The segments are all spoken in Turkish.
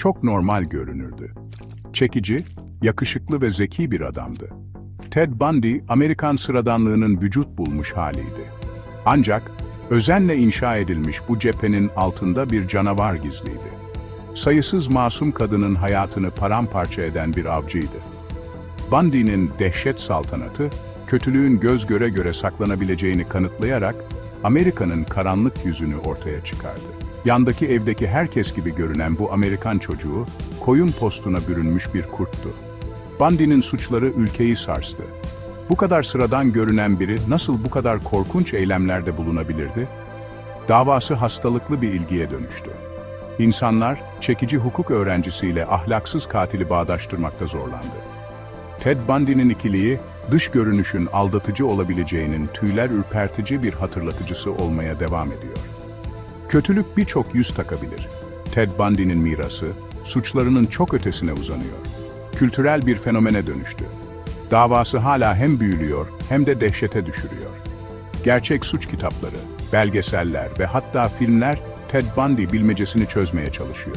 çok normal görünürdü. Çekici, yakışıklı ve zeki bir adamdı. Ted Bundy, Amerikan sıradanlığının vücut bulmuş haliydi. Ancak özenle inşa edilmiş bu cephenin altında bir canavar gizliydi. Sayısız masum kadının hayatını paramparça eden bir avcıydı. Bundy'nin dehşet saltanatı, kötülüğün göz göre göre saklanabileceğini kanıtlayarak Amerika'nın karanlık yüzünü ortaya çıkardı. Yandaki evdeki herkes gibi görünen bu Amerikan çocuğu, koyun postuna bürünmüş bir kurttu. Bundy'nin suçları ülkeyi sarstı. Bu kadar sıradan görünen biri nasıl bu kadar korkunç eylemlerde bulunabilirdi? Davası hastalıklı bir ilgiye dönüştü. İnsanlar, çekici hukuk öğrencisiyle ahlaksız katili bağdaştırmakta zorlandı. Ted Bundy'nin ikiliği, dış görünüşün aldatıcı olabileceğinin tüyler ürpertici bir hatırlatıcısı olmaya devam ediyor. Kötülük birçok yüz takabilir. Ted Bundy'nin mirası, suçlarının çok ötesine uzanıyor. Kültürel bir fenomene dönüştü. Davası hala hem büyülüyor hem de dehşete düşürüyor. Gerçek suç kitapları, belgeseller ve hatta filmler Ted Bundy bilmecesini çözmeye çalışıyor.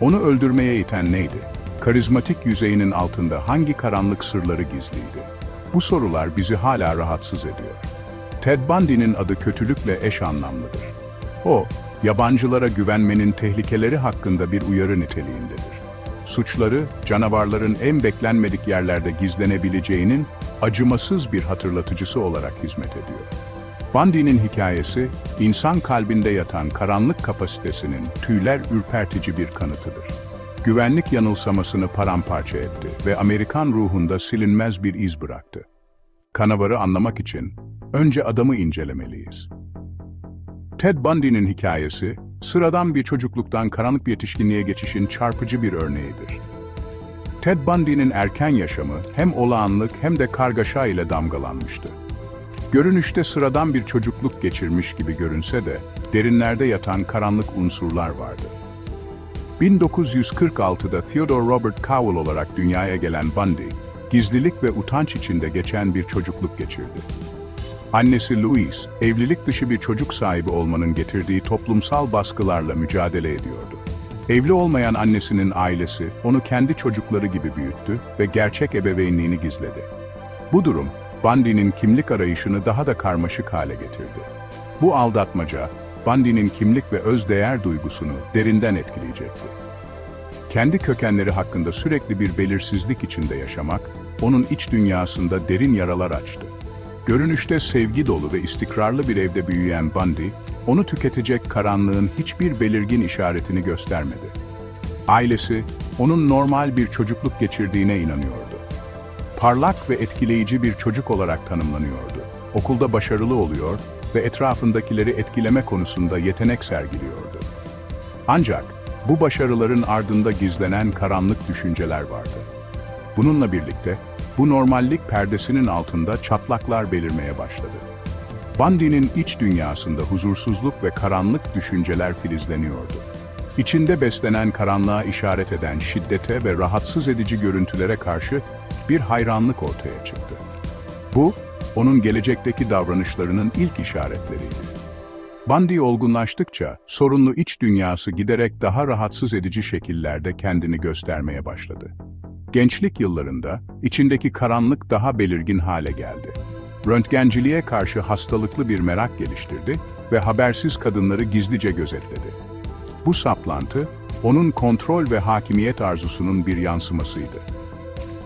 Onu öldürmeye iten neydi? Karizmatik yüzeyinin altında hangi karanlık sırları gizliydi? Bu sorular bizi hala rahatsız ediyor. Ted Bundy'nin adı kötülükle eş anlamlıdır. O, yabancılara güvenmenin tehlikeleri hakkında bir uyarı niteliğindedir. Suçları, canavarların en beklenmedik yerlerde gizlenebileceğinin acımasız bir hatırlatıcısı olarak hizmet ediyor. Bundy'nin hikayesi, insan kalbinde yatan karanlık kapasitesinin tüyler ürpertici bir kanıtıdır. Güvenlik yanılsamasını paramparça etti ve Amerikan ruhunda silinmez bir iz bıraktı. Canavarı anlamak için önce adamı incelemeliyiz. Ted Bundy'nin hikayesi, sıradan bir çocukluktan karanlık bir yetişkinliğe geçişin çarpıcı bir örneğidir. Ted Bundy'nin erken yaşamı hem olağanlık hem de kargaşa ile damgalanmıştı. Görünüşte sıradan bir çocukluk geçirmiş gibi görünse de derinlerde yatan karanlık unsurlar vardı. 1946'da Theodore Robert Cowell olarak dünyaya gelen Bundy, gizlilik ve utanç içinde geçen bir çocukluk geçirdi. Annesi Louise, evlilik dışı bir çocuk sahibi olmanın getirdiği toplumsal baskılarla mücadele ediyordu. Evli olmayan annesinin ailesi onu kendi çocukları gibi büyüttü ve gerçek ebeveynliğini gizledi. Bu durum, Bundy'nin kimlik arayışını daha da karmaşık hale getirdi. Bu aldatmaca, Bundy'nin kimlik ve özdeğer duygusunu derinden etkileyecekti. Kendi kökenleri hakkında sürekli bir belirsizlik içinde yaşamak, onun iç dünyasında derin yaralar açtı. Görünüşte sevgi dolu ve istikrarlı bir evde büyüyen Bundy, onu tüketecek karanlığın hiçbir belirgin işaretini göstermedi. Ailesi, onun normal bir çocukluk geçirdiğine inanıyordu. Parlak ve etkileyici bir çocuk olarak tanımlanıyordu. Okulda başarılı oluyor ve etrafındakileri etkileme konusunda yetenek sergiliyordu. Ancak bu başarıların ardında gizlenen karanlık düşünceler vardı. Bununla birlikte bu normallik perdesinin altında çatlaklar belirmeye başladı. Bundy'nin iç dünyasında huzursuzluk ve karanlık düşünceler filizleniyordu. İçinde beslenen karanlığa işaret eden şiddete ve rahatsız edici görüntülere karşı bir hayranlık ortaya çıktı. Bu, onun gelecekteki davranışlarının ilk işaretleriydi. Bundy olgunlaştıkça sorunlu iç dünyası giderek daha rahatsız edici şekillerde kendini göstermeye başladı. Gençlik yıllarında içindeki karanlık daha belirgin hale geldi. Röntgenciliğe karşı hastalıklı bir merak geliştirdi ve habersiz kadınları gizlice gözetledi. Bu saplantı, onun kontrol ve hakimiyet arzusunun bir yansımasıydı.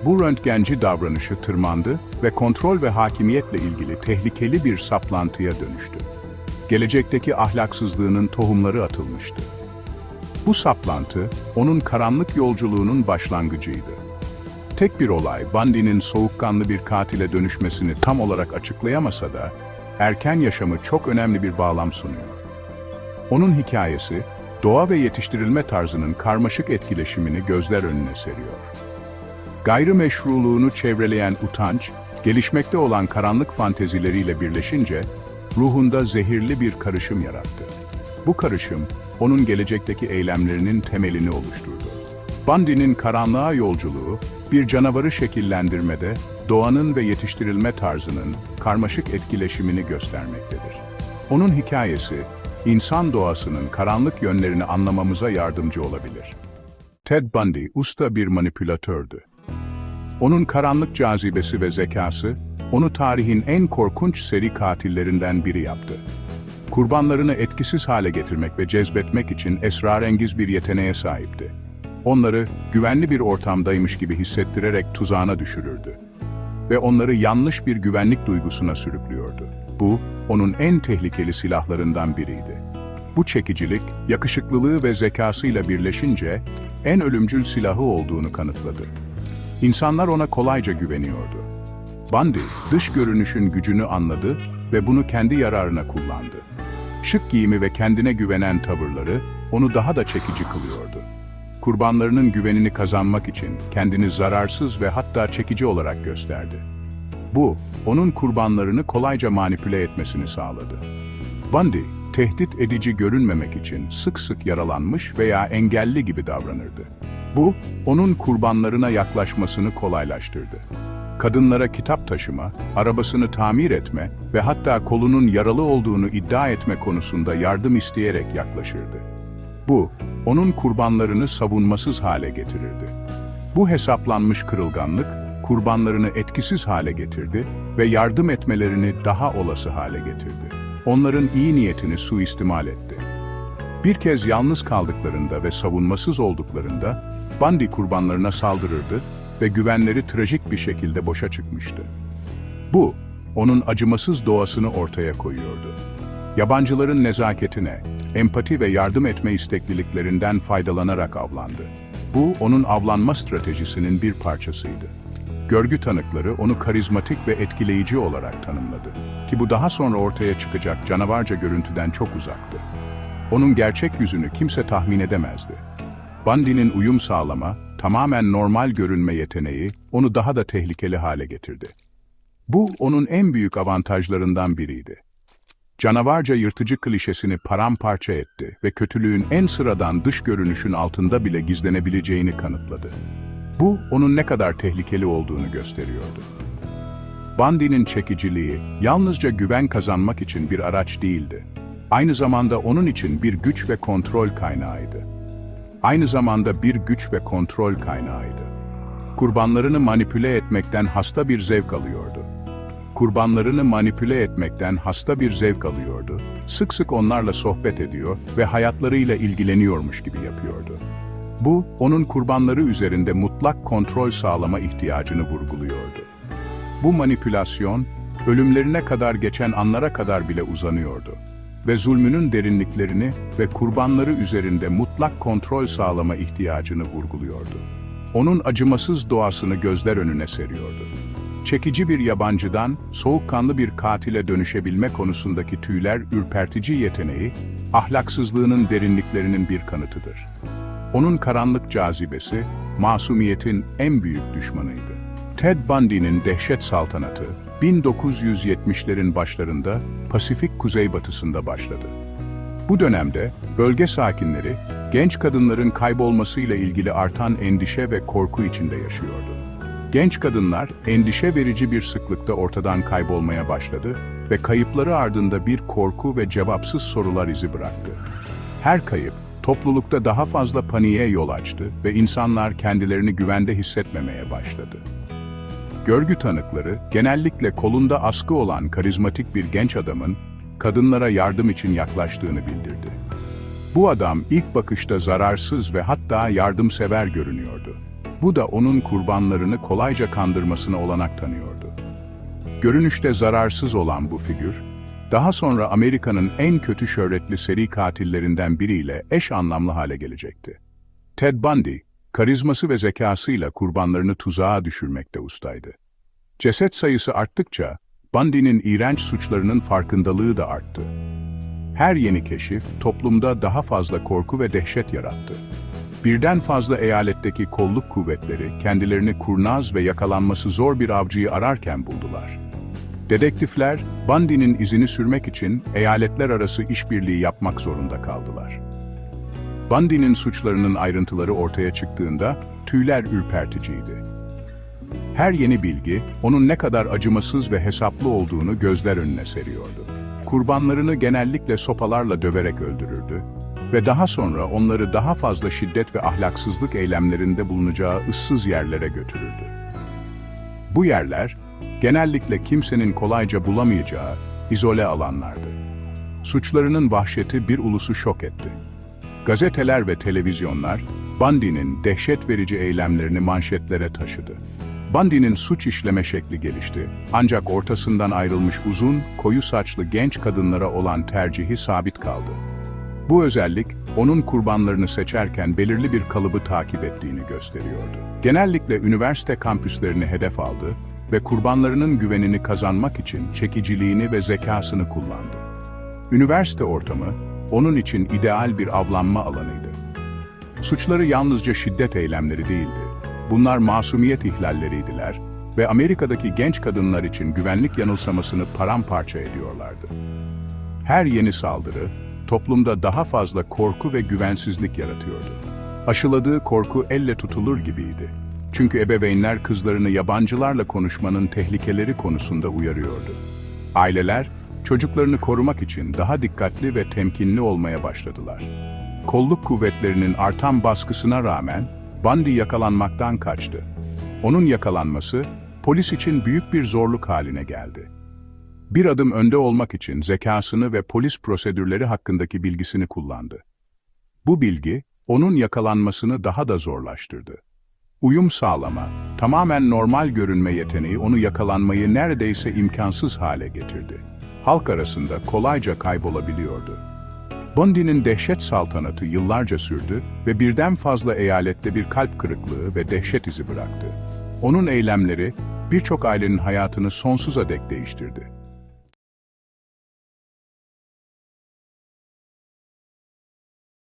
Bu röntgenci davranışı tırmandı ve kontrol ve hakimiyetle ilgili tehlikeli bir saplantıya dönüştü. Gelecekteki ahlaksızlığının tohumları atılmıştı. Bu saplantı, onun karanlık yolculuğunun başlangıcıydı. Tek bir olay, Bundy'nin soğukkanlı bir katile dönüşmesini tam olarak açıklayamasa da, erken yaşamı çok önemli bir bağlam sunuyor. Onun hikayesi, doğa ve yetiştirilme tarzının karmaşık etkileşimini gözler önüne seriyor. Gayrimeşruluğunu çevreleyen utanç, gelişmekte olan karanlık fantezileriyle birleşince, ruhunda zehirli bir karışım yarattı. Bu karışım, onun gelecekteki eylemlerinin temelini oluşturdu. Bundy'nin karanlığa yolculuğu, bir canavarı şekillendirmede, doğanın ve yetiştirilme tarzının karmaşık etkileşimini göstermektedir. Onun hikayesi, insan doğasının karanlık yönlerini anlamamıza yardımcı olabilir. Ted Bundy usta bir manipülatördü. Onun karanlık cazibesi ve zekası, onu tarihin en korkunç seri katillerinden biri yaptı. Kurbanlarını etkisiz hale getirmek ve cezbetmek için esrarengiz bir yeteneğe sahipti. Onları güvenli bir ortamdaymış gibi hissettirerek tuzağına düşürürdü. Ve onları yanlış bir güvenlik duygusuna sürüklüyordu. Bu, onun en tehlikeli silahlarından biriydi. Bu çekicilik, yakışıklılığı ve zekasıyla birleşince en ölümcül silahı olduğunu kanıtladı. İnsanlar ona kolayca güveniyordu. Bundy, dış görünüşün gücünü anladı ve bunu kendi yararına kullandı. Şık giyimi ve kendine güvenen tavırları onu daha da çekici kılıyordu. Kurbanlarının güvenini kazanmak için kendini zararsız ve hatta çekici olarak gösterdi. Bu, onun kurbanlarını kolayca manipüle etmesini sağladı. Bundy, tehdit edici görünmemek için sık sık yaralanmış veya engelli gibi davranırdı. Bu, onun kurbanlarına yaklaşmasını kolaylaştırdı. Kadınlara kitap taşıma, arabasını tamir etme ve hatta kolunun yaralı olduğunu iddia etme konusunda yardım isteyerek yaklaşırdı. Bu, onun kurbanlarını savunmasız hale getirirdi. Bu hesaplanmış kırılganlık, kurbanlarını etkisiz hale getirdi ve yardım etmelerini daha olası hale getirdi. Onların iyi niyetini suistimal etti. Bir kez yalnız kaldıklarında ve savunmasız olduklarında, Bundy kurbanlarına saldırırdı ve güvenleri trajik bir şekilde boşa çıkmıştı. Bu, onun acımasız doğasını ortaya koyuyordu. Yabancıların nezaketine, empati ve yardım etme istekliliklerinden faydalanarak avlandı. Bu, onun avlanma stratejisinin bir parçasıydı. Görgü tanıkları onu karizmatik ve etkileyici olarak tanımladı. Ki bu daha sonra ortaya çıkacak canavarca görüntüden çok uzaktı. Onun gerçek yüzünü kimse tahmin edemezdi. Bundy'nin uyum sağlama, tamamen normal görünme yeteneği onu daha da tehlikeli hale getirdi. Bu onun en büyük avantajlarından biriydi. Canavarca yırtıcı klişesini paramparça etti ve kötülüğün en sıradan dış görünüşün altında bile gizlenebileceğini kanıtladı. Bu, onun ne kadar tehlikeli olduğunu gösteriyordu. Bundy'nin çekiciliği, yalnızca güven kazanmak için bir araç değildi. Aynı zamanda onun için bir güç ve kontrol kaynağıydı. Aynı zamanda bir güç ve kontrol kaynağıydı. Kurbanlarını manipüle etmekten hasta bir zevk alıyordu. Kurbanlarını manipüle etmekten hasta bir zevk alıyordu. Sık sık onlarla sohbet ediyor ve hayatlarıyla ilgileniyormuş gibi yapıyordu. Bu, onun kurbanları üzerinde mutlak kontrol sağlama ihtiyacını vurguluyordu. Bu manipülasyon, ölümlerine kadar geçen anlara kadar bile uzanıyordu ve zulmünün derinliklerini ve kurbanları üzerinde mutlak kontrol sağlama ihtiyacını vurguluyordu. Onun acımasız doğasını gözler önüne seriyordu. Çekici bir yabancıdan soğukkanlı bir katile dönüşebilme konusundaki tüyler ürpertici yeteneği, ahlaksızlığının derinliklerinin bir kanıtıdır. Onun karanlık cazibesi, masumiyetin en büyük düşmanıydı. Ted Bundy'nin dehşet saltanatı, 1970'lerin başlarında Pasifik kuzeybatısında başladı. Bu dönemde bölge sakinleri, genç kadınların kaybolmasıyla ilgili artan endişe ve korku içinde yaşıyordu. Genç kadınlar endişe verici bir sıklıkta ortadan kaybolmaya başladı ve kayıpları ardında bir korku ve cevapsız sorular izi bıraktı. Her kayıp, toplulukta daha fazla paniğe yol açtı ve insanlar kendilerini güvende hissetmemeye başladı. Görgü tanıkları, genellikle kolunda askı olan karizmatik bir genç adamın, kadınlara yardım için yaklaştığını bildirdi. Bu adam ilk bakışta zararsız ve hatta yardımsever görünüyordu. Bu da onun kurbanlarını kolayca kandırmasına olanak tanıyordu. Görünüşte zararsız olan bu figür, daha sonra Amerika'nın en kötü şöhretli seri katillerinden biriyle eş anlamlı hale gelecekti. Ted Bundy, karizması ve zekasıyla kurbanlarını tuzağa düşürmekte ustaydı. Ceset sayısı arttıkça, Bundy'nin iğrenç suçlarının farkındalığı da arttı. Her yeni keşif, toplumda daha fazla korku ve dehşet yarattı. Birden fazla eyaletteki kolluk kuvvetleri kendilerini kurnaz ve yakalanması zor bir avcıyı ararken buldular. Dedektifler, Bundy'nin izini sürmek için eyaletler arası işbirliği yapmak zorunda kaldılar. Bundy'nin suçlarının ayrıntıları ortaya çıktığında tüyler ürperticiydi. Her yeni bilgi, onun ne kadar acımasız ve hesaplı olduğunu gözler önüne seriyordu. Kurbanlarını genellikle sopalarla döverek öldürürdü. Ve daha sonra onları daha fazla şiddet ve ahlaksızlık eylemlerinde bulunacağı ıssız yerlere götürüldü. Bu yerler, genellikle kimsenin kolayca bulamayacağı izole alanlardı. Suçlarının vahşeti bir ulusu şok etti. Gazeteler ve televizyonlar, Bundy'nin dehşet verici eylemlerini manşetlere taşıdı. Bundy'nin suç işleme şekli gelişti. Ancak ortasından ayrılmış uzun, koyu saçlı genç kadınlara olan tercihi sabit kaldı. Bu özellik, onun kurbanlarını seçerken belirli bir kalıbı takip ettiğini gösteriyordu. Genellikle üniversite kampüslerini hedef aldı ve kurbanlarının güvenini kazanmak için çekiciliğini ve zekasını kullandı. Üniversite ortamı, onun için ideal bir avlanma alanıydı. Suçları yalnızca şiddet eylemleri değildi. Bunlar masumiyet ihlalleriydiler ve Amerika'daki genç kadınlar için güvenlik yanılsamasını paramparça ediyorlardı. Her yeni saldırı, toplumda daha fazla korku ve güvensizlik yaratıyordu. Aşıladığı korku elle tutulur gibiydi. Çünkü ebeveynler kızlarını yabancılarla konuşmanın tehlikeleri konusunda uyarıyordu. Aileler, çocuklarını korumak için daha dikkatli ve temkinli olmaya başladılar. Kolluk kuvvetlerinin artan baskısına rağmen Bundy yakalanmaktan kaçtı. Onun yakalanması polis için büyük bir zorluk haline geldi. Bir adım önde olmak için zekasını ve polis prosedürleri hakkındaki bilgisini kullandı. Bu bilgi onun yakalanmasını daha da zorlaştırdı. Uyum sağlama, tamamen normal görünme yeteneği onu yakalanmayı neredeyse imkansız hale getirdi. Halk arasında kolayca kaybolabiliyordu. Bundy'nin dehşet saltanatı yıllarca sürdü ve birden fazla eyalette bir kalp kırıklığı ve dehşet izi bıraktı. Onun eylemleri birçok ailenin hayatını sonsuza dek değiştirdi.